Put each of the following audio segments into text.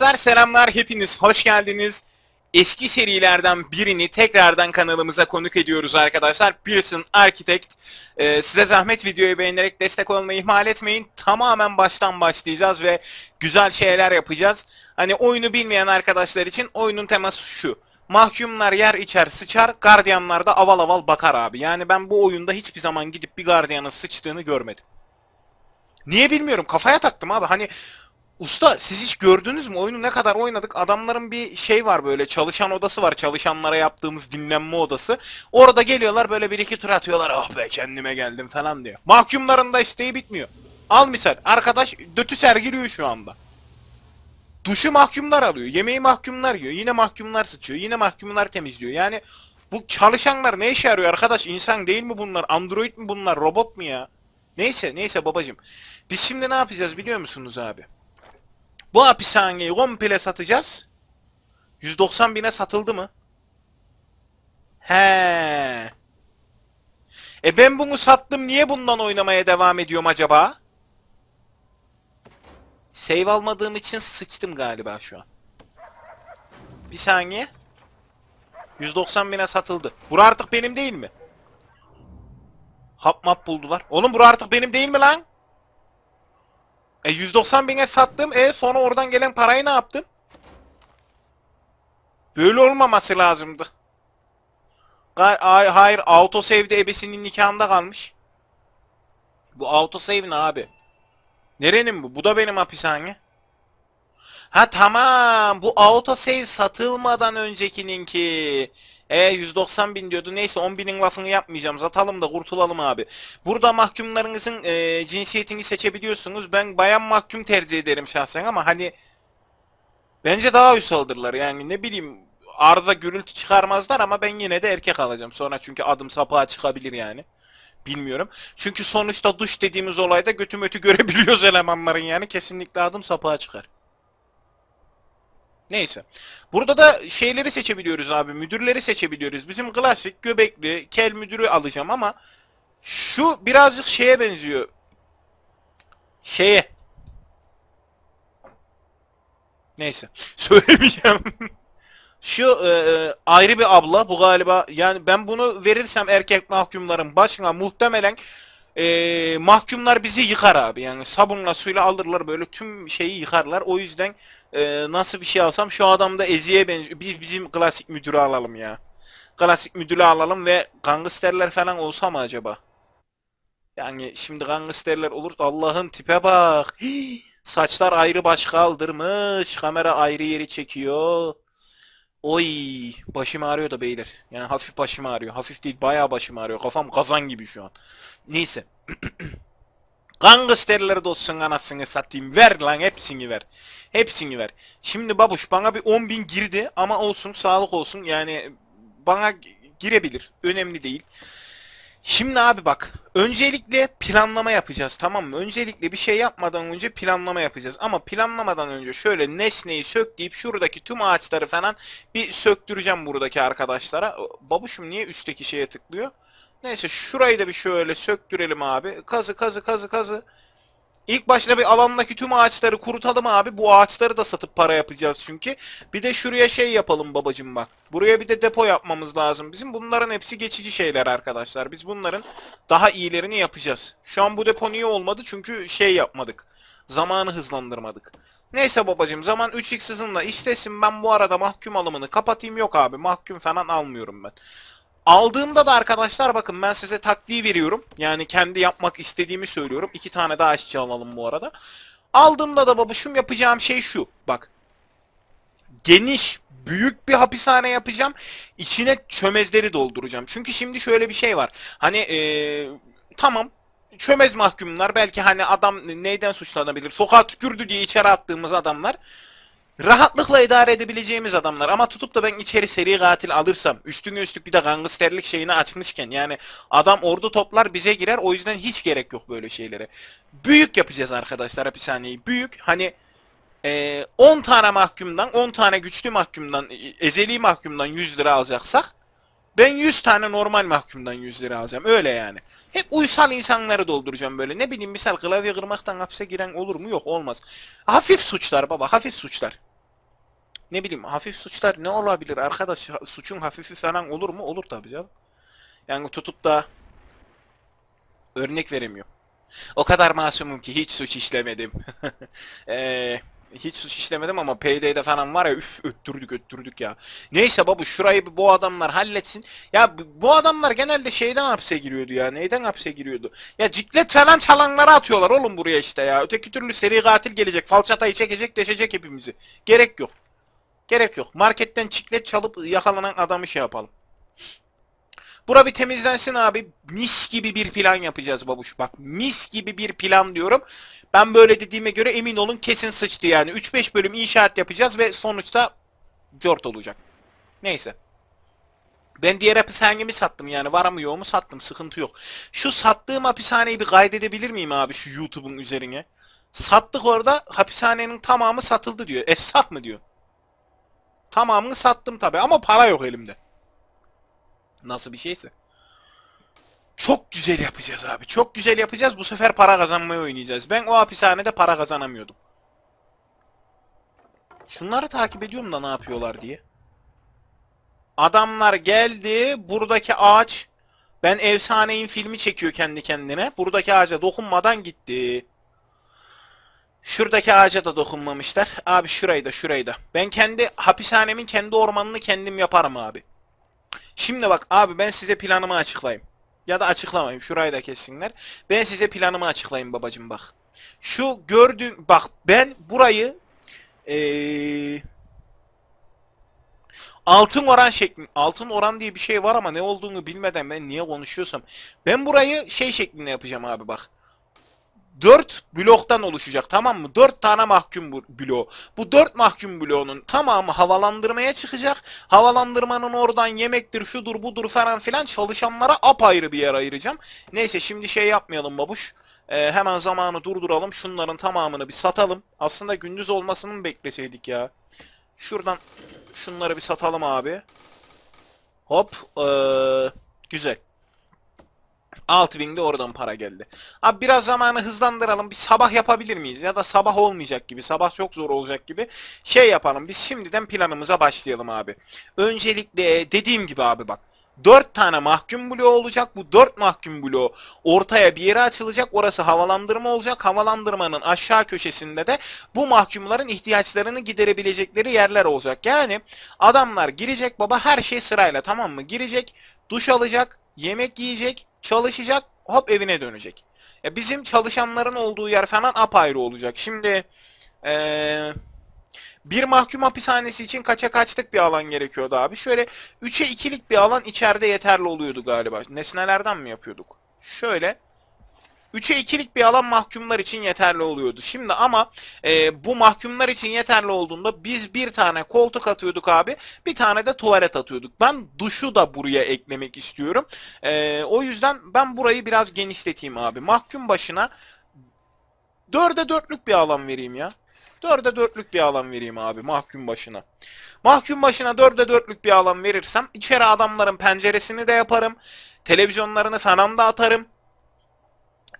Arkadaşlar selamlar hepiniz hoş geldiniz. Eski serilerden birini tekrardan kanalımıza konuk ediyoruz arkadaşlar. Pearson Architect. Ee, size zahmet videoyu beğenerek destek olmayı ihmal etmeyin. Tamamen baştan başlayacağız ve güzel şeyler yapacağız. Hani oyunu bilmeyen arkadaşlar için oyunun teması şu. Mahkumlar yer içer sıçar, gardiyanlar da aval aval bakar abi. Yani ben bu oyunda hiçbir zaman gidip bir gardiyanın sıçtığını görmedim. Niye bilmiyorum kafaya taktım abi. Hani Usta siz hiç gördünüz mü oyunu ne kadar oynadık? Adamların bir şey var böyle çalışan odası var. Çalışanlara yaptığımız dinlenme odası. Orada geliyorlar böyle bir iki tur atıyorlar. Oh be kendime geldim falan diyor. Mahkumların da isteği bitmiyor. Al misal arkadaş dötü sergiliyor şu anda. Duşu mahkumlar alıyor. Yemeği mahkumlar yiyor. Yine mahkumlar sıçıyor. Yine mahkumlar temizliyor. Yani bu çalışanlar ne işe yarıyor arkadaş? İnsan değil mi bunlar? Android mi bunlar? Robot mu ya? Neyse neyse babacım. Biz şimdi ne yapacağız biliyor musunuz abi? Bu hapishaneyi komple satacağız. 190 bine satıldı mı? He. E ben bunu sattım niye bundan oynamaya devam ediyorum acaba? Save almadığım için sıçtım galiba şu an. Bir saniye. 190 bine satıldı. Bura artık benim değil mi? Hap map buldular. Oğlum bura artık benim değil mi lan? E 190 bine sattım. E sonra oradan gelen parayı ne yaptım? Böyle olmaması lazımdı. Ay- Hayır autosave'de ebesinin nikahında kalmış. Bu autosave ne abi? Nerenin bu? Bu da benim hapishane. Ha tamam. Bu autosave satılmadan öncekininki. E 190 bin diyordu. Neyse 10 binin lafını yapmayacağım. Satalım da kurtulalım abi. Burada mahkumlarınızın e, cinsiyetini seçebiliyorsunuz. Ben bayan mahkum tercih ederim şahsen ama hani bence daha uysalдırlar. Yani ne bileyim arıza gürültü çıkarmazlar ama ben yine de erkek alacağım. Sonra çünkü adım sapığa çıkabilir yani. Bilmiyorum. Çünkü sonuçta duş dediğimiz olayda götü mötü görebiliyoruz elemanların yani. Kesinlikle adım sapığa çıkar. Neyse. Burada da şeyleri seçebiliyoruz abi. Müdürleri seçebiliyoruz. Bizim klasik göbekli kel müdürü alacağım ama şu birazcık şeye benziyor. Şeye. Neyse. Söylemeyeceğim. Şu e, e, ayrı bir abla bu galiba yani ben bunu verirsem erkek mahkumların başına muhtemelen e, mahkumlar bizi yıkar abi. Yani sabunla suyla alırlar böyle tüm şeyi yıkarlar. O yüzden e, nasıl bir şey alsam şu adam da Ezi'ye benziyor. Biz bizim klasik müdürü alalım ya. Klasik müdürü alalım ve gangsterler falan olsa mı acaba? Yani şimdi gangsterler olur. Allah'ın tipe bak. Hii, saçlar ayrı baş kaldırmış kamera ayrı yeri çekiyor Oy başım ağrıyor da beyler. Yani hafif başım ağrıyor. Hafif değil bayağı başım ağrıyor. Kafam kazan gibi şu an. Neyse. Gangsterleri de olsun anasını satayım. Ver lan hepsini ver. Hepsini ver. Şimdi babuş bana bir 10 bin girdi ama olsun sağlık olsun. Yani bana girebilir. Önemli değil. Şimdi abi bak. Öncelikle planlama yapacağız tamam mı? Öncelikle bir şey yapmadan önce planlama yapacağız. Ama planlamadan önce şöyle nesneyi sök deyip şuradaki tüm ağaçları falan bir söktüreceğim buradaki arkadaşlara. Babuşum niye üstteki şeye tıklıyor? Neyse şurayı da bir şöyle söktürelim abi. Kazı kazı kazı kazı. İlk başta bir alandaki tüm ağaçları kurutalım abi. Bu ağaçları da satıp para yapacağız çünkü. Bir de şuraya şey yapalım babacım bak. Buraya bir de depo yapmamız lazım. Bizim bunların hepsi geçici şeyler arkadaşlar. Biz bunların daha iyilerini yapacağız. Şu an bu depo niye olmadı? Çünkü şey yapmadık. Zamanı hızlandırmadık. Neyse babacım zaman 3x hızında istesin ben bu arada mahkum alımını kapatayım. Yok abi mahkum falan almıyorum ben. Aldığımda da arkadaşlar bakın ben size taktiği veriyorum. Yani kendi yapmak istediğimi söylüyorum. İki tane daha işçi alalım bu arada. Aldığımda da babuşum yapacağım şey şu. Bak. Geniş, büyük bir hapishane yapacağım. İçine çömezleri dolduracağım. Çünkü şimdi şöyle bir şey var. Hani ee, tamam çömez mahkumlar belki hani adam neyden suçlanabilir? Sokağa tükürdü diye içeri attığımız adamlar rahatlıkla idare edebileceğimiz adamlar ama tutup da ben içeri seri katil alırsam üstüne üstlük bir de gangsterlik şeyini açmışken yani adam ordu toplar bize girer o yüzden hiç gerek yok böyle şeylere. Büyük yapacağız arkadaşlar hapishaneyi büyük hani e, 10 tane mahkumdan 10 tane güçlü mahkumdan e, ezeli mahkumdan 100 lira alacaksak ben 100 tane normal mahkumdan 100 lira alacağım. Öyle yani. Hep uysal insanları dolduracağım böyle. Ne bileyim misal klavye kırmaktan hapse giren olur mu? Yok olmaz. Hafif suçlar baba hafif suçlar. Ne bileyim hafif suçlar ne olabilir arkadaş? Suçun hafifi falan olur mu? Olur tabii canım. Yani tutup da örnek veremiyorum. O kadar masumum ki hiç suç işlemedim. Eee hiç suç işlemedim ama PD'de falan var ya üf öttürdük öttürdük ya. Neyse babu şurayı bu adamlar halletsin. Ya bu- adamlar genelde şeyden hapse giriyordu ya. Neyden hapse giriyordu? Ya ciklet falan çalanlara atıyorlar oğlum buraya işte ya. Öteki türlü seri katil gelecek. Falçatayı çekecek deşecek hepimizi. Gerek yok. Gerek yok. Marketten çiklet çalıp yakalanan adamı şey yapalım. Bura bir temizlensin abi. Mis gibi bir plan yapacağız babuş. Bak mis gibi bir plan diyorum. Ben böyle dediğime göre emin olun kesin sıçtı yani. 3-5 bölüm inşaat yapacağız ve sonuçta cort olacak. Neyse. Ben diğer hapishanemi sattım yani var mı yok mu sattım sıkıntı yok. Şu sattığım hapishaneyi bir kaydedebilir miyim abi şu YouTube'un üzerine? Sattık orada hapishanenin tamamı satıldı diyor. Esnaf mı diyor? Tamamını sattım tabi ama para yok elimde. Nasıl bir şeyse. Çok güzel yapacağız abi. Çok güzel yapacağız. Bu sefer para kazanmayı oynayacağız. Ben o hapishanede para kazanamıyordum. Şunları takip ediyorum da ne yapıyorlar diye. Adamlar geldi. Buradaki ağaç ben efsaneyim filmi çekiyor kendi kendine. Buradaki ağaca dokunmadan gitti. Şuradaki ağaca da dokunmamışlar. Abi şurayı da şurayı da. Ben kendi hapishanemin kendi ormanını kendim yaparım abi. Şimdi bak abi ben size planımı açıklayayım. Ya da açıklamayayım. Şurayı da kessinler. Ben size planımı açıklayayım babacım bak. Şu gördüğün bak ben burayı eee altın oran şekli altın oran diye bir şey var ama ne olduğunu bilmeden ben niye konuşuyorsam ben burayı şey şeklinde yapacağım abi bak. 4 bloktan oluşacak tamam mı? 4 tane mahkum bloğu. Bu 4 mahkum bloğunun tamamı havalandırmaya çıkacak. Havalandırmanın oradan yemektir, şudur, budur falan filan çalışanlara apayrı bir yer ayıracağım. Neyse şimdi şey yapmayalım babuş. Ee, hemen zamanı durduralım. Şunların tamamını bir satalım. Aslında gündüz olmasını mı bekleseydik ya? Şuradan şunları bir satalım abi. Hop. ee, güzel. 6000 de oradan para geldi. Abi biraz zamanı hızlandıralım. Bir sabah yapabilir miyiz? Ya da sabah olmayacak gibi. Sabah çok zor olacak gibi. Şey yapalım. Biz şimdiden planımıza başlayalım abi. Öncelikle dediğim gibi abi bak. 4 tane mahkum bloğu olacak. Bu 4 mahkum bloğu ortaya bir yere açılacak. Orası havalandırma olacak. Havalandırmanın aşağı köşesinde de bu mahkumların ihtiyaçlarını giderebilecekleri yerler olacak. Yani adamlar girecek baba her şey sırayla tamam mı? Girecek, duş alacak, yemek yiyecek, çalışacak, hop evine dönecek. Ya bizim çalışanların olduğu yer falan apayrı olacak. Şimdi eee bir mahkum hapishanesi için kaça kaçlık bir alan gerekiyordu abi. Şöyle 3'e 2'lik bir alan içeride yeterli oluyordu galiba. Nesnelerden mi yapıyorduk? Şöyle 3'e 2'lik bir alan mahkumlar için yeterli oluyordu. Şimdi ama e, bu mahkumlar için yeterli olduğunda biz bir tane koltuk atıyorduk abi. Bir tane de tuvalet atıyorduk. Ben duşu da buraya eklemek istiyorum. E, o yüzden ben burayı biraz genişleteyim abi. Mahkum başına 4'e 4'lük bir alan vereyim ya. 4'e 4'lük bir alan vereyim abi mahkum başına. Mahkum başına 4'e 4'lük bir alan verirsem içeri adamların penceresini de yaparım. Televizyonlarını falan da atarım.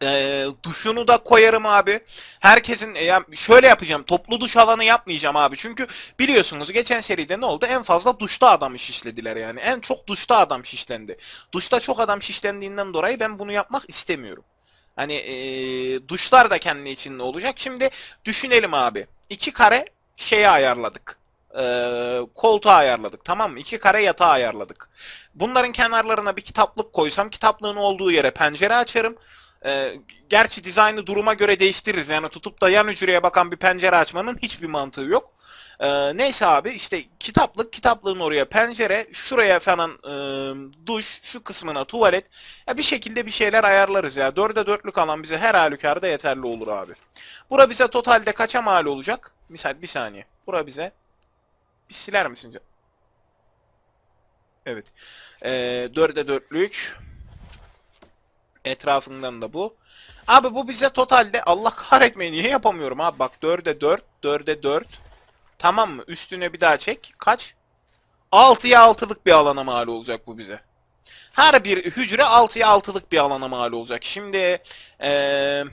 Ee, duşunu da koyarım abi. Herkesin e, ya şöyle yapacağım. Toplu duş alanı yapmayacağım abi. Çünkü biliyorsunuz geçen seride ne oldu? En fazla duşta adam şişlediler yani. En çok duşta adam şişlendi. Duşta çok adam şişlendiğinden dolayı ben bunu yapmak istemiyorum. Hani ee, duşlar da kendi içinde olacak. Şimdi düşünelim abi. İki kare şeye ayarladık. Ee, koltuğa ayarladık tamam mı? İki kare yatağı ayarladık. Bunların kenarlarına bir kitaplık koysam kitaplığın olduğu yere pencere açarım. Ee, gerçi dizaynı duruma göre değiştiririz. Yani tutup da yan hücreye bakan bir pencere açmanın hiçbir mantığı yok. Ee, neyse abi işte kitaplık, kitaplığın oraya pencere, şuraya falan e, duş, şu kısmına tuvalet. Ya bir şekilde bir şeyler ayarlarız ya. Dörde dörtlük alan bize her halükarda yeterli olur abi. Bura bize totalde kaça mal olacak? Misal bir saniye. Bura bize bir siler misin? Evet. Ee, dörde dörtlük. Etrafından da bu. Abi bu bize totalde Allah kahretmeyin niye yapamıyorum abi bak 4'e 4, 4'e 4. Tamam mı? Üstüne bir daha çek. Kaç? 6'ya 6'lık bir alana mal olacak bu bize. Her bir hücre 6'ya 6'lık bir alana mal olacak. Şimdi eee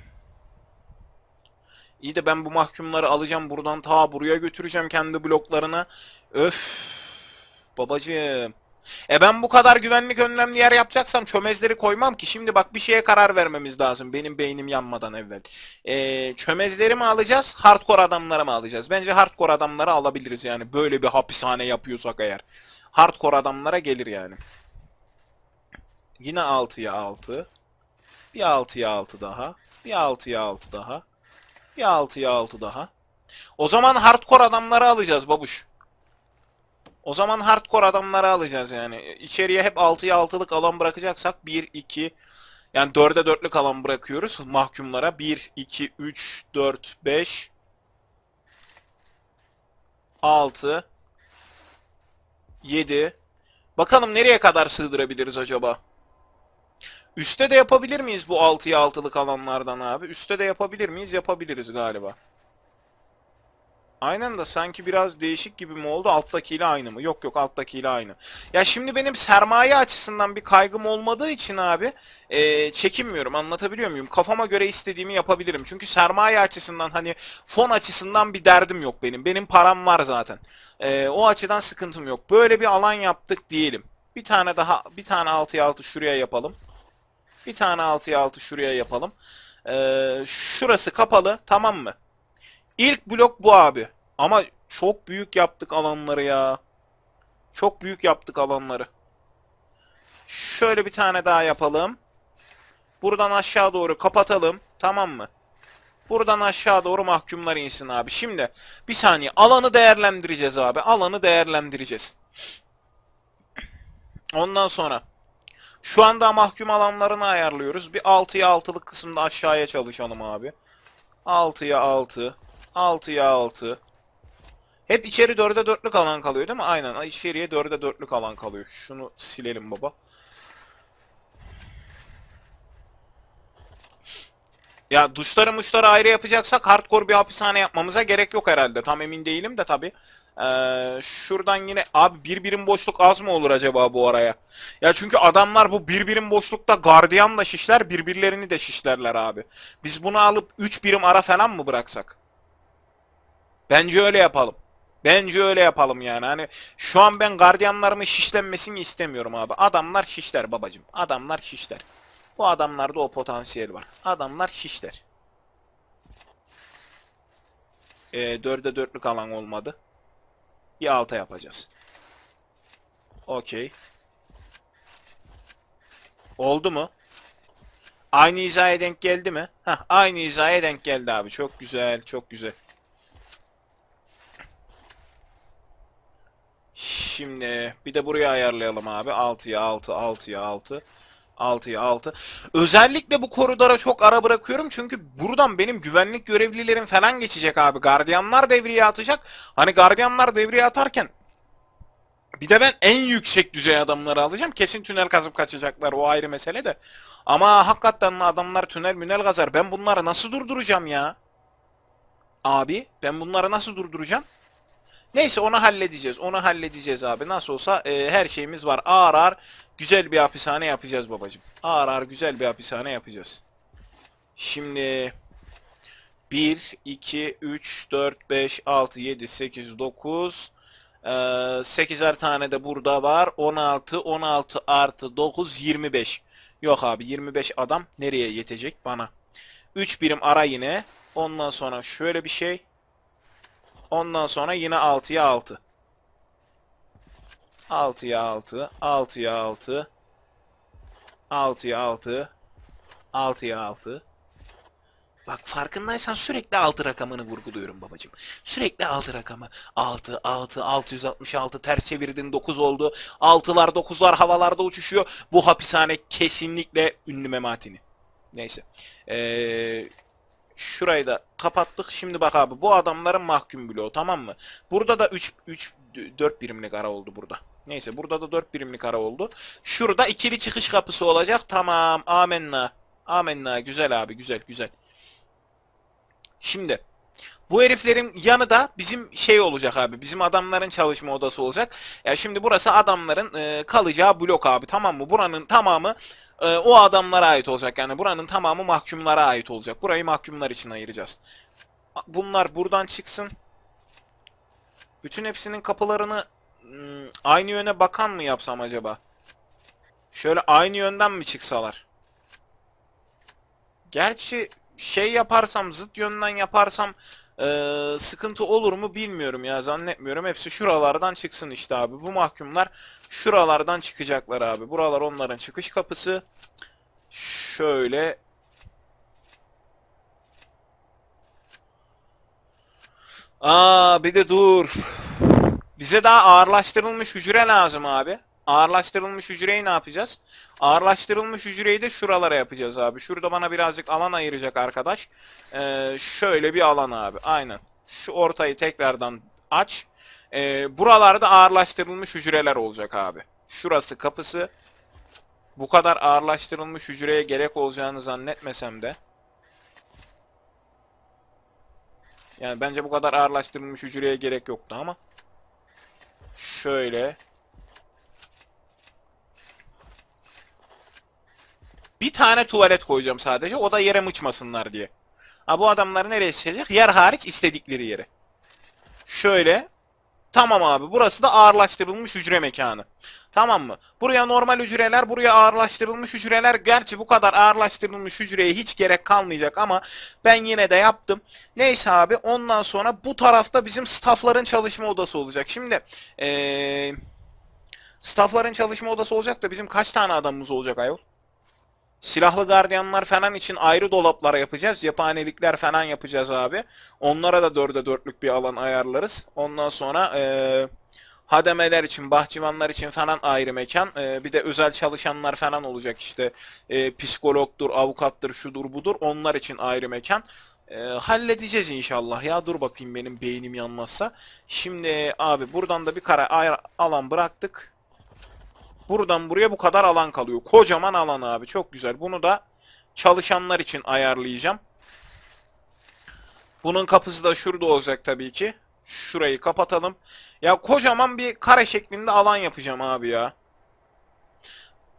İyi de ben bu mahkumları alacağım buradan ta buraya götüreceğim kendi bloklarına. Öf. Babacığım. E ben bu kadar güvenlik önlemli yer yapacaksam çömezleri koymam ki. Şimdi bak bir şeye karar vermemiz lazım. Benim beynim yanmadan evvel. E, çömezleri mi alacağız? Hardcore adamları mı alacağız? Bence hardcore adamları alabiliriz yani. Böyle bir hapishane yapıyorsak eğer. Hardcore adamlara gelir yani. Yine 6'ya 6. Bir 6'ya 6 daha. Bir 6'ya 6 daha. Bir 6'ya 6 daha. O zaman hardcore adamları alacağız babuş. O zaman hardcore adamları alacağız yani. İçeriye hep 6'ya 6'lık alan bırakacaksak 1, 2, yani 4'e 4'lük alan bırakıyoruz mahkumlara. 1, 2, 3, 4, 5, 6, 7. Bakalım nereye kadar sığdırabiliriz acaba? Üste de yapabilir miyiz bu 6'ya 6'lık alanlardan abi? Üste de yapabilir miyiz? Yapabiliriz galiba. Aynen de sanki biraz değişik gibi mi oldu? Alttakiyle aynı mı? Yok yok alttakiyle aynı. Ya şimdi benim sermaye açısından bir kaygım olmadığı için abi eee, çekinmiyorum anlatabiliyor muyum? Kafama göre istediğimi yapabilirim. Çünkü sermaye açısından hani fon açısından bir derdim yok benim. Benim param var zaten. Eee, o açıdan sıkıntım yok. Böyle bir alan yaptık diyelim. Bir tane daha bir tane 6'ya 6 şuraya yapalım. Bir tane 6'ya 6 şuraya yapalım. Eee, şurası kapalı tamam mı? İlk blok bu abi. Ama çok büyük yaptık alanları ya. Çok büyük yaptık alanları. Şöyle bir tane daha yapalım. Buradan aşağı doğru kapatalım. Tamam mı? Buradan aşağı doğru mahkumlar insin abi. Şimdi bir saniye alanı değerlendireceğiz abi. Alanı değerlendireceğiz. Ondan sonra şu anda mahkum alanlarını ayarlıyoruz. Bir 6'ya 6'lık kısımda aşağıya çalışalım abi. 6'ya 6. 6'ya 6. Hep içeri 4'e 4'lük alan kalıyor değil mi? Aynen. İçeriye 4'e 4'lük alan kalıyor. Şunu silelim baba. Ya duşları muşları ayrı yapacaksak hardcore bir hapishane yapmamıza gerek yok herhalde. Tam emin değilim de tabi. Ee, şuradan yine abi bir birim boşluk az mı olur acaba bu araya? Ya çünkü adamlar bu bir birim boşlukta gardiyanla şişler birbirlerini de şişlerler abi. Biz bunu alıp 3 birim ara falan mı bıraksak? Bence öyle yapalım. Bence öyle yapalım yani. Hani şu an ben gardiyanlarımın şişlenmesini istemiyorum abi. Adamlar şişler babacım. Adamlar şişler. Bu adamlarda o potansiyel var. Adamlar şişler. Ee, 4'e 4'lük alan olmadı. Bir alta yapacağız. Okey. Oldu mu? Aynı hizaya denk geldi mi? Heh, aynı hizaya denk geldi abi. Çok güzel, çok güzel. Şimdi bir de buraya ayarlayalım abi. 6'ya 6, 6'ya 6. 6'ya 6. Özellikle bu koridora çok ara bırakıyorum çünkü buradan benim güvenlik görevlilerim falan geçecek abi. Gardiyanlar devreye atacak. Hani gardiyanlar devreye atarken bir de ben en yüksek düzey adamları alacağım. Kesin tünel kazıp kaçacaklar. O ayrı mesele de. Ama hakikaten adamlar tünel münel kazar. Ben bunları nasıl durduracağım ya? Abi ben bunları nasıl durduracağım? Neyse onu halledeceğiz. Onu halledeceğiz abi. Nasıl olsa e, her şeyimiz var. Ağır ağır güzel bir hapishane yapacağız babacım. Ağır ağır güzel bir hapishane yapacağız. Şimdi 1, 2, 3, 4, 5, 6, 7, 8, 9 ee, 8'er tane de burada var. 16, 16 artı 9, 25. Yok abi 25 adam nereye yetecek bana? 3 birim ara yine. Ondan sonra şöyle bir şey. Ondan sonra yine 6'ya 6. 6'ya 6. 6'ya 6. 6'ya 6. 6'ya 6. Bak farkındaysan sürekli 6 rakamını vurguluyorum babacım. Sürekli 6 rakamı. 6, 6, 666 ters çevirdin 9 oldu. 6'lar 9'lar havalarda uçuşuyor. Bu hapishane kesinlikle ünlü mematini. Neyse. Eee şurayı da kapattık. Şimdi bak abi bu adamların mahkum bloğu tamam mı? Burada da 3 3 4 birimlik ara oldu burada. Neyse burada da 4 birimlik ara oldu. Şurada ikili çıkış kapısı olacak. Tamam. Amenna. Amenna. Güzel abi. Güzel güzel. Şimdi bu heriflerin yanı da bizim şey olacak abi. Bizim adamların çalışma odası olacak. Ya şimdi burası adamların e, kalacağı blok abi. Tamam mı? Buranın tamamı e, o adamlara ait olacak. Yani buranın tamamı mahkumlara ait olacak. Burayı mahkumlar için ayıracağız. bunlar buradan çıksın. Bütün hepsinin kapılarını hmm, aynı yöne bakan mı yapsam acaba? Şöyle aynı yönden mi çıksalar? Gerçi şey yaparsam, zıt yönden yaparsam eee, sıkıntı olur mu bilmiyorum ya zannetmiyorum. Hepsi şuralardan çıksın işte abi. Bu mahkumlar şuralardan çıkacaklar abi. Buralar onların çıkış kapısı. Şöyle Aa bir de dur. Bize daha ağırlaştırılmış hücre lazım abi. Ağırlaştırılmış hücreyi ne yapacağız? Ağırlaştırılmış hücreyi de şuralara yapacağız abi. Şurada bana birazcık alan ayıracak arkadaş. Ee, şöyle bir alan abi. Aynen. Şu ortayı tekrardan aç. Ee, buralarda ağırlaştırılmış hücreler olacak abi. Şurası kapısı. Bu kadar ağırlaştırılmış hücreye gerek olacağını zannetmesem de. Yani bence bu kadar ağırlaştırılmış hücreye gerek yoktu ama. Şöyle. Bir tane tuvalet koyacağım sadece. O da yere mıçmasınlar diye. Ha bu adamlar nereye seçecek? Yer hariç istedikleri yere. Şöyle. Tamam abi. Burası da ağırlaştırılmış hücre mekanı. Tamam mı? Buraya normal hücreler, buraya ağırlaştırılmış hücreler. Gerçi bu kadar ağırlaştırılmış hücreye hiç gerek kalmayacak ama ben yine de yaptım. Neyse abi ondan sonra bu tarafta bizim staffların çalışma odası olacak. Şimdi eee staffların çalışma odası olacak da bizim kaç tane adamımız olacak ayol? Silahlı gardiyanlar falan için ayrı dolaplar yapacağız. Cephanelikler falan yapacağız abi. Onlara da dörde dörtlük bir alan ayarlarız. Ondan sonra eee hademeler için, bahçıvanlar için falan ayrı mekan. Eee, bir de özel çalışanlar falan olacak işte. Eee, psikologdur, avukattır, şudur budur. Onlar için ayrı mekan. Eee, halledeceğiz inşallah ya. Dur bakayım benim beynim yanmazsa. Şimdi abi buradan da bir kara alan bıraktık. Buradan buraya bu kadar alan kalıyor. Kocaman alan abi. Çok güzel. Bunu da çalışanlar için ayarlayacağım. Bunun kapısı da şurada olacak tabii ki. Şurayı kapatalım. Ya kocaman bir kare şeklinde alan yapacağım abi ya.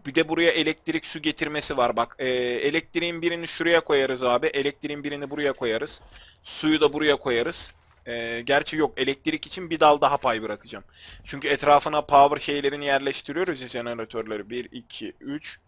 Bir de buraya elektrik su getirmesi var bak. Ee, elektriğin birini şuraya koyarız abi. Elektriğin birini buraya koyarız. Suyu da buraya koyarız. Ee, gerçi yok elektrik için bir dal daha pay bırakacağım. Çünkü etrafına power şeylerini yerleştiriyoruz ya jeneratörleri. 1, 2, 3.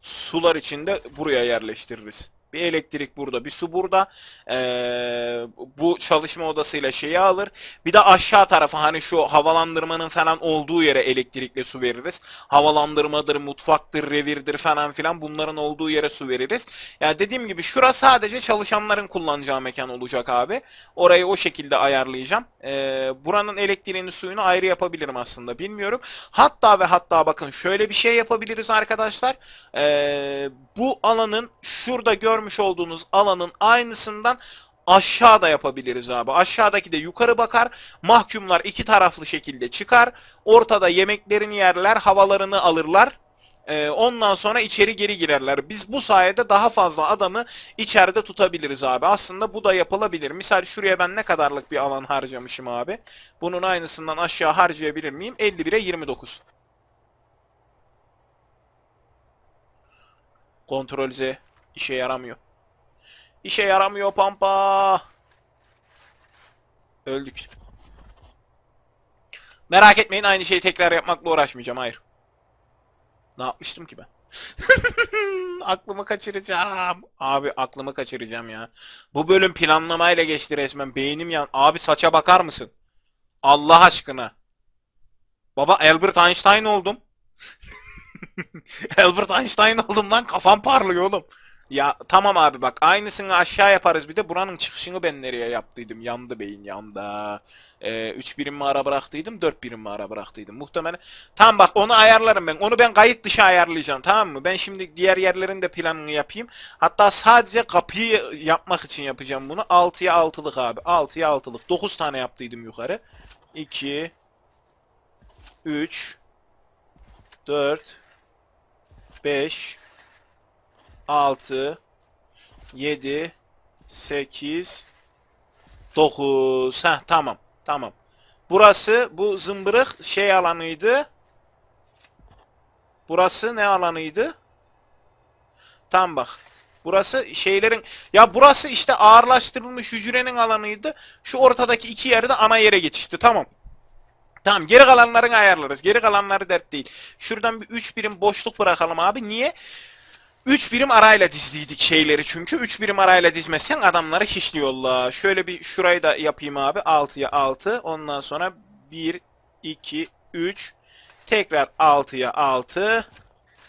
Sular için de buraya yerleştiririz. Bir elektrik burada, bir su burada. Ee, bu çalışma odasıyla şeyi alır. Bir de aşağı tarafa hani şu havalandırmanın falan olduğu yere elektrikle su veririz. Havalandırmadır, mutfaktır, revirdir falan filan bunların olduğu yere su veririz. Ya dediğim gibi şura sadece çalışanların kullanacağı mekan olacak abi. Orayı o şekilde ayarlayacağım. Ee, buranın elektriğini suyunu ayrı yapabilirim aslında bilmiyorum. Hatta ve hatta bakın şöyle bir şey yapabiliriz arkadaşlar. Ee, bu alanın şurada görmüş olduğunuz alanın aynısından aşağıda yapabiliriz abi. Aşağıdaki de yukarı bakar. Mahkumlar iki taraflı şekilde çıkar. Ortada yemeklerini yerler, havalarını alırlar. Ee, ondan sonra içeri geri girerler. Biz bu sayede daha fazla adamı içeride tutabiliriz abi. Aslında bu da yapılabilir. Misal şuraya ben ne kadarlık bir alan harcamışım abi. Bunun aynısından aşağı harcayabilir miyim? 51'e 29. Kontrol Z işe yaramıyor. İşe yaramıyor pampa. Öldük. Merak etmeyin aynı şeyi tekrar yapmakla uğraşmayacağım. Hayır. Ne yapmıştım ki ben? aklımı kaçıracağım. Abi aklımı kaçıracağım ya. Bu bölüm planlamayla geçti resmen. Beynim yan. Abi saça bakar mısın? Allah aşkına. Baba Albert Einstein oldum. Albert Einstein oldum lan kafam parlıyor oğlum. Ya tamam abi bak aynısını aşağı yaparız bir de buranın çıkışını ben nereye yaptıydım yandı beyin yandı. Ee, 3 birim mi ara bıraktıydım 4 birim mi ara bıraktıydım muhtemelen. Tamam bak onu ayarlarım ben onu ben kayıt dışı ayarlayacağım tamam mı? Ben şimdi diğer yerlerin de planını yapayım. Hatta sadece kapıyı yapmak için yapacağım bunu. 6'ya 6'lık abi 6'ya 6'lık 9 tane yaptıydım yukarı. 2 3 4 5 6 7 8 9 Heh tamam tamam. Burası bu zımbırık şey alanıydı. Burası ne alanıydı? Tam bak. Burası şeylerin ya burası işte ağırlaştırılmış hücrenin alanıydı. Şu ortadaki iki yeri de ana yere geçişti. Tamam. Tamam geri kalanlarını ayarlarız. Geri kalanları dert değil. Şuradan bir 3 birim boşluk bırakalım abi. Niye? 3 birim arayla dizdiydik şeyleri çünkü. 3 birim arayla dizmezsen adamları şişliyorlar. Şöyle bir şurayı da yapayım abi. 6'ya 6. Ondan sonra 1, 2, 3. Tekrar 6'ya 6.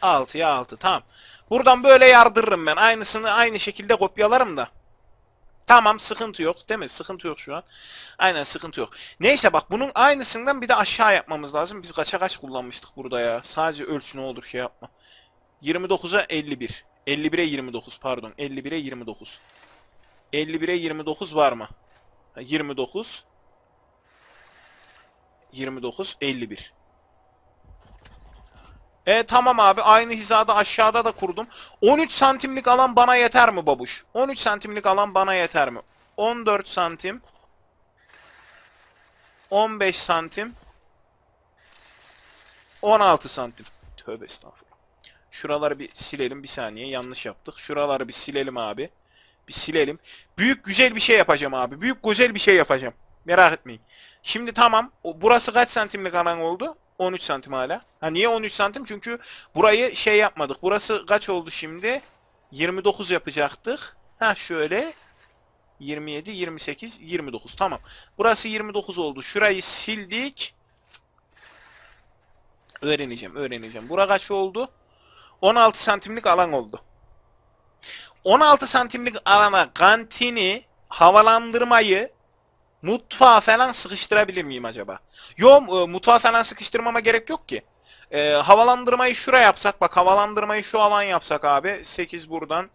6'ya 6. Tamam. Buradan böyle yardırırım ben. Aynısını aynı şekilde kopyalarım da. Tamam sıkıntı yok değil mi? Sıkıntı yok şu an. Aynen sıkıntı yok. Neyse bak bunun aynısından bir de aşağı yapmamız lazım. Biz kaça kaç kullanmıştık burada ya. Sadece ölçü ne olur şey yapma. 29'a 51. 51'e 29 pardon. 51'e 29. 51'e 29 var mı? Ha, 29. 29, 51. E tamam abi aynı hizada aşağıda da kurdum. 13 santimlik alan bana yeter mi babuş? 13 santimlik alan bana yeter mi? 14 santim. 15 santim. 16 santim. Tövbe estağfurullah. Şuraları bir silelim bir saniye. Yanlış yaptık. Şuraları bir silelim abi. Bir silelim. Büyük güzel bir şey yapacağım abi. Büyük güzel bir şey yapacağım. Merak etmeyin. Şimdi tamam. O, burası kaç santimlik alan oldu? 13 santim hala. Ha niye 13 santim? Çünkü burayı şey yapmadık. Burası kaç oldu şimdi? 29 yapacaktık. Ha şöyle. 27, 28, 29. Tamam. Burası 29 oldu. Şurayı sildik. Öğreneceğim, öğreneceğim. Bura kaç oldu? 16 santimlik alan oldu. 16 santimlik alana kantini, havalandırmayı, mutfağa falan sıkıştırabilir miyim acaba? Yok, e, mutfağa falan sıkıştırmama gerek yok ki. E, havalandırmayı şuraya yapsak, bak havalandırmayı şu alan yapsak abi. 8 buradan,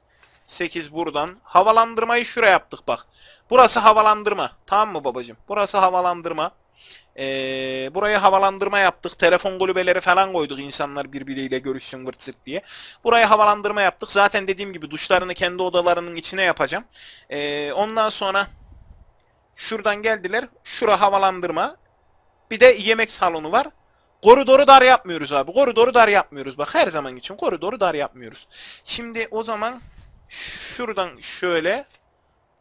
8 buradan. Havalandırmayı şuraya yaptık bak. Burası havalandırma. Tamam mı babacım? Burası havalandırma. Ee, buraya havalandırma yaptık. Telefon kulübeleri falan koyduk insanlar birbiriyle görüşsün vırt zırt diye. Buraya havalandırma yaptık. Zaten dediğim gibi duşlarını kendi odalarının içine yapacağım. Ee, ondan sonra şuradan geldiler. Şura havalandırma. Bir de yemek salonu var. Koridoru dar yapmıyoruz abi. Koridoru dar yapmıyoruz. Bak her zaman için koridoru dar yapmıyoruz. Şimdi o zaman şuradan şöyle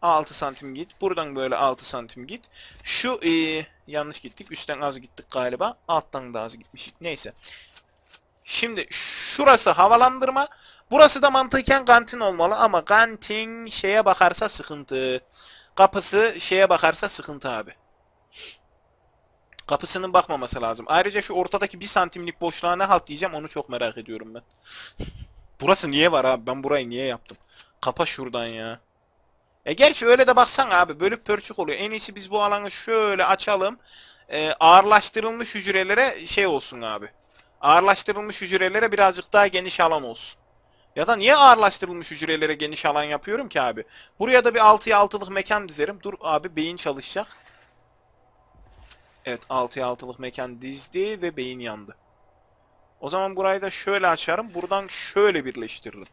6 santim git. Buradan böyle 6 santim git. Şu e, yanlış gittik. Üstten az gittik galiba. Alttan da az gitmiştik. Neyse. Şimdi şurası havalandırma. Burası da mantıken kantin olmalı ama kantin şeye bakarsa sıkıntı. Kapısı şeye bakarsa sıkıntı abi. Kapısının bakmaması lazım. Ayrıca şu ortadaki bir santimlik boşluğa ne halt diyeceğim onu çok merak ediyorum ben. Burası niye var abi? Ben burayı niye yaptım? Kapa şuradan ya. E gerçi öyle de baksan abi bölük pörçük oluyor. En iyisi biz bu alanı şöyle açalım. E, ağırlaştırılmış hücrelere şey olsun abi. Ağırlaştırılmış hücrelere birazcık daha geniş alan olsun. Ya da niye ağırlaştırılmış hücrelere geniş alan yapıyorum ki abi? Buraya da bir 6'ya 6'lık mekan dizerim. Dur abi beyin çalışacak. Evet 6'ya 6'lık mekan dizdi ve beyin yandı. O zaman burayı da şöyle açarım. Buradan şöyle birleştiririm.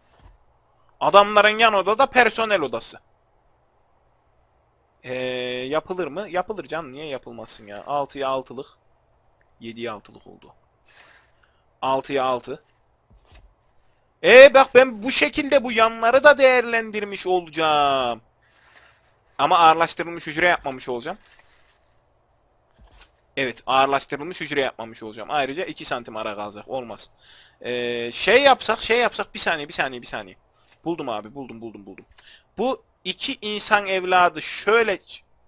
Adamların yan odada personel odası. Ee, yapılır mı? Yapılır canım. Niye yapılmasın ya? 6'ya 6'lık. 7'ye 6'lık oldu. 6'ya 6. Ee bak ben bu şekilde bu yanları da değerlendirmiş olacağım. Ama ağırlaştırılmış hücre yapmamış olacağım. Evet ağırlaştırılmış hücre yapmamış olacağım. Ayrıca 2 santim ara kalacak. Olmaz. Ee, şey yapsak şey yapsak bir saniye bir saniye bir saniye. Buldum abi buldum buldum buldum. Bu iki insan evladı şöyle...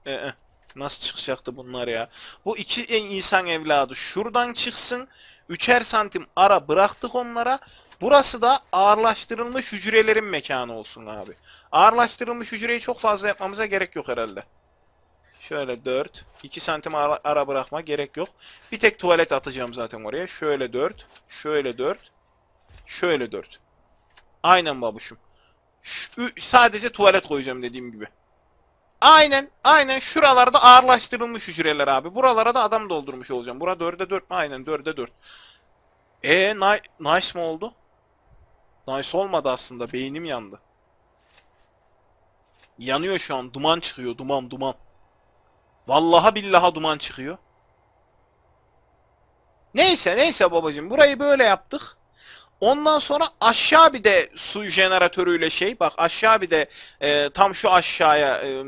Ee, nasıl çıkacaktı bunlar ya? Bu iki insan evladı şuradan çıksın. Üçer santim ara bıraktık onlara. Burası da ağırlaştırılmış hücrelerin mekanı olsun abi. Ağırlaştırılmış hücreyi çok fazla yapmamıza gerek yok herhalde. Şöyle 4. 2 santim ara, ara bırakma gerek yok. Bir tek tuvalet atacağım zaten oraya. Şöyle 4. Şöyle 4. Şöyle 4. Aynen babuşum. Şu, sadece tuvalet koyacağım dediğim gibi. Aynen, aynen şuralarda ağırlaştırılmış hücreler abi. Buralara da adam doldurmuş olacağım. Bura 4'e 4 mü? Aynen 4'e 4. E nice mi oldu? Nice olmadı aslında. Beynim yandı. Yanıyor şu an. Duman çıkıyor. Duman duman. Vallaha billaha duman çıkıyor. Neyse neyse babacım. Burayı böyle yaptık. Ondan sonra aşağı bir de su jeneratörüyle şey bak aşağı bir de e, tam şu aşağıya e,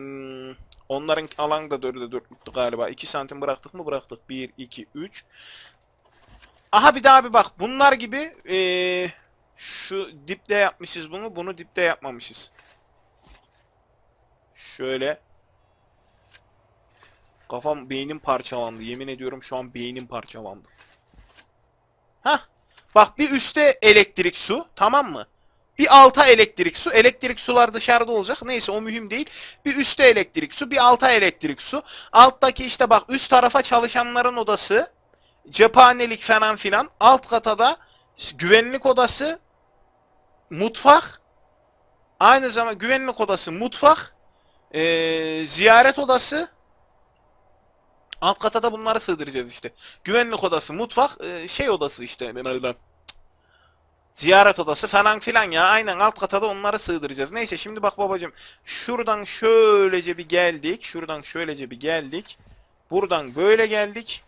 onların alanı da 4'e 4'lüktü galiba. 2 santim bıraktık mı bıraktık. 1, 2, 3. Aha bir daha bir bak bunlar gibi e, şu dipte yapmışız bunu bunu dipte yapmamışız. Şöyle. Kafam beynim parçalandı. Yemin ediyorum şu an beynim parçalandı. Hah. Bak bir üstte elektrik su tamam mı? Bir alta elektrik su. Elektrik sular dışarıda olacak. Neyse o mühim değil. Bir üstte elektrik su. Bir alta elektrik su. Alttaki işte bak üst tarafa çalışanların odası. Cephanelik falan filan. Alt kata da güvenlik odası. Mutfak. Aynı zamanda güvenlik odası, mutfak. ee, ziyaret odası. Alt kata da bunları sığdıracağız işte. Güvenlik odası, mutfak, ee, şey odası işte. Ziyaret odası falan filan ya. Aynen alt kata da onları sığdıracağız. Neyse şimdi bak babacım. Şuradan şöylece bir geldik. Şuradan şöylece bir geldik. Buradan böyle geldik.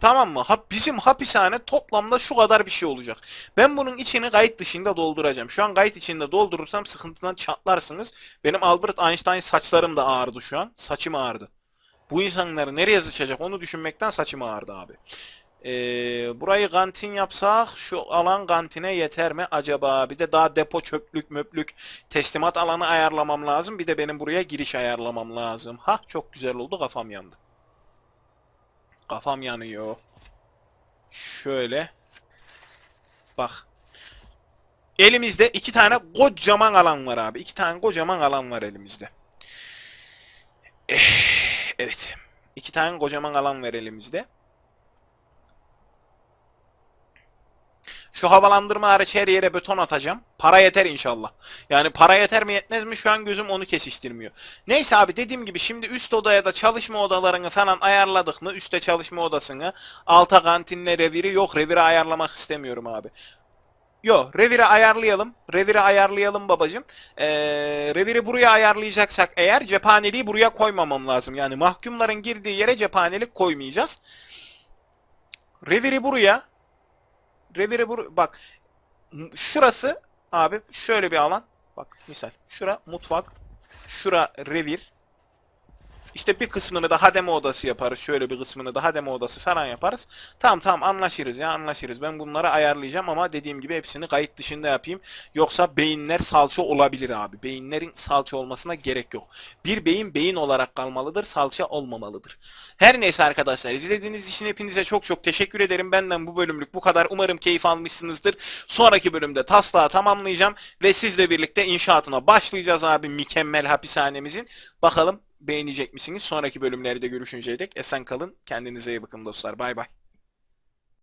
Tamam mı? Hap, bizim hapishane toplamda şu kadar bir şey olacak. Ben bunun içini kayıt dışında dolduracağım. Şu an kayıt içinde doldurursam sıkıntıdan çatlarsınız. Benim Albert Einstein saçlarım da ağrıdı şu an. Saçım ağrıdı. Bu insanları nereye sıçacak onu düşünmekten saçım ağrıdı abi. Ee, burayı kantin yapsak şu alan kantine yeter mi acaba? Bir de daha depo çöplük möplük teslimat alanı ayarlamam lazım. Bir de benim buraya giriş ayarlamam lazım. Ha çok güzel oldu kafam yandı. Kafam yanıyor. Şöyle. Bak. Elimizde iki tane kocaman alan var abi. İki tane kocaman alan var elimizde. Eh, Evet. İki tane kocaman alan var elimizde. Şu havalandırma hariç her yere beton atacağım. Para yeter inşallah. Yani para yeter mi yetmez mi şu an gözüm onu kesiştirmiyor. Neyse abi dediğim gibi şimdi üst odaya da çalışma odalarını falan ayarladık mı? Üste çalışma odasını, alta kantinle reviri yok. Reviri ayarlamak istemiyorum abi. Yo, reviri ayarlayalım. Reviri ayarlayalım babacım. Ee, reviri buraya ayarlayacaksak eğer cephaneliği buraya koymamam lazım. Yani mahkumların girdiği yere cephanelik koymayacağız. Reviri buraya. Reviri bur bak. Şurası abi şöyle bir alan. Bak misal. Şura mutfak. Şura revir. İşte bir kısmını da hademe odası yaparız. Şöyle bir kısmını da hademe odası falan yaparız. Tamam tamam anlaşırız ya anlaşırız. Ben bunları ayarlayacağım ama dediğim gibi hepsini kayıt dışında yapayım. Yoksa beyinler salça olabilir abi. Beyinlerin salça olmasına gerek yok. Bir beyin beyin olarak kalmalıdır. Salça olmamalıdır. Her neyse arkadaşlar izlediğiniz için hepinize çok çok teşekkür ederim. Benden bu bölümlük bu kadar. Umarım keyif almışsınızdır. Sonraki bölümde taslağı tamamlayacağım ve sizle birlikte inşaatına başlayacağız abi mükemmel hapishanemizin. Bakalım beğenecek misiniz? Sonraki bölümlerde görüşünceye dek esen kalın. Kendinize iyi bakın dostlar. Bay bay.